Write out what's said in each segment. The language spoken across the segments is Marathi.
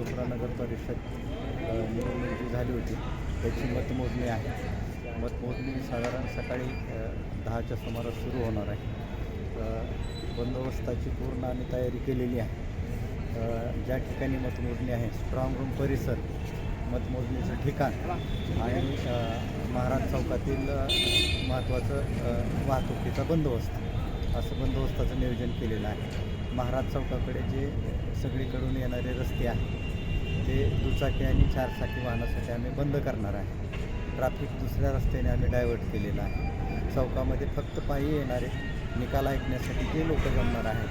आपल्या नगर परिषद निवडणूक जी झाली होती. त्याची मतमोजणी आहे. मतमोजणी साधारण सकाळी दहाच्या सुमारास सुरू होणार आहे. बंदोबस्ताची पूर्ण आम्ही तयारी केलेली आहे. ज्या ठिकाणी मतमोजणी आहे स्ट्रॉंग रूम परिसर मतमोजणीचं ठिकाण आणि महाराज चौकातील महत्त्वाचं वाहतुकीचा बंदोबस्त. असं बंदोबस्ताचं नियोजन केलेलं आहे. महाराज चौकाकडे जे सगळीकडून येणारे रस्ते आहेत ते दुचाकी आणि चारचाकी वाहनासाठी आम्ही बंद करणार आहे. ट्रॅफिक दुसऱ्या रस्त्याने आम्ही डायव्हर्ट केलेलं आहे. चौकामध्ये फक्त पायी येणारे निकाल ऐकण्यासाठी जे लोक जमणार आहेत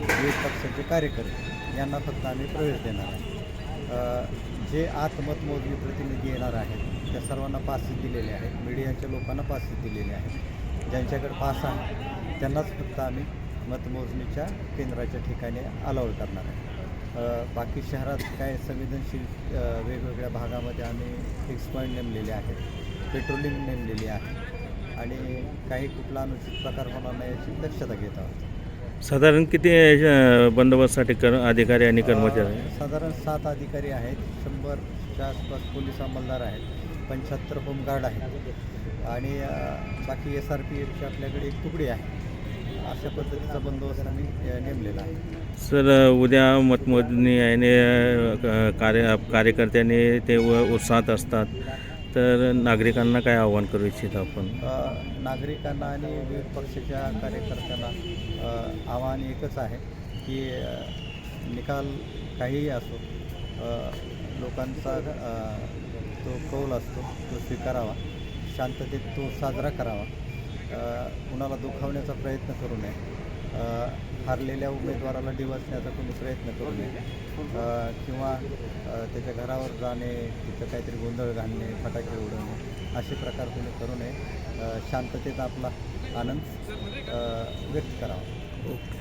विविध पक्षाचे कार्यकर्ते यांना फक्त आम्ही प्रवेश देणार आहे. जे आत प्रतिनिधी येणार आहेत त्या सर्वांना पासेस दिलेले आहेत मीडियाच्या लोकांना पासेस दिलेले आहेत. ज्यांच्याकडे पास आहे त्यांनाच फक्त आम्ही मतमोजणीच्या केंद्राच्या ठिकाणी अलाउड करणार आहे. बाकी शहरात काय संवेदनशील वेगवेगळ्या भागामध्ये आम्ही फिक्स पॉईंट नेमलेले आहेत पेट्रोलिंग नेमलेली आहे आणि काही कुठला अनुचित प्रकार होणार नाही याची दक्षता घेत आहोत. साधारण किती बंदोबस्तसाठी कर अधिकारी आणि कर्मचारी? साधारण सात अधिकारी आहेत शंभरच्या आसपास पोलीस अंमलदार आहेत पंच्याहत्तर होमगार्ड आहेत आणि बाकी एस आर पी एफची आपल्याकडे एक तुकडी आहे. अशा पद्धतीचा बंदोबस्त आम्ही नेमलेला आहे. सर उद्या मतमोजणी अ, कार्य कार्यकर्त्यांनी ते व उत्साहात असतात. तर नागरिकांना काय आव्हान करू इच्छित आपण? नागरिकांना आणि विविध पक्षाच्या कार्यकर्त्यांना आव्हान एकच आहे की निकाल काहीही असो लोकांचा तो कौल असतो तो स्वीकारावा शांततेत तो साजरा करावा. कुणाला दुखावण्याचा प्रयत्न करू नये. हारलेल्या उमेदवाराला डिवचण्याचा कोणी प्रयत्न करू नये. किंवा त्याच्या घरावर जाणे तिथं काहीतरी गोंधळ घालणे फटाके उडवणे असे प्रकार कोणी करू नये. शांततेचा शांततेत आपला आनंद व्यक्त करावा. ओके.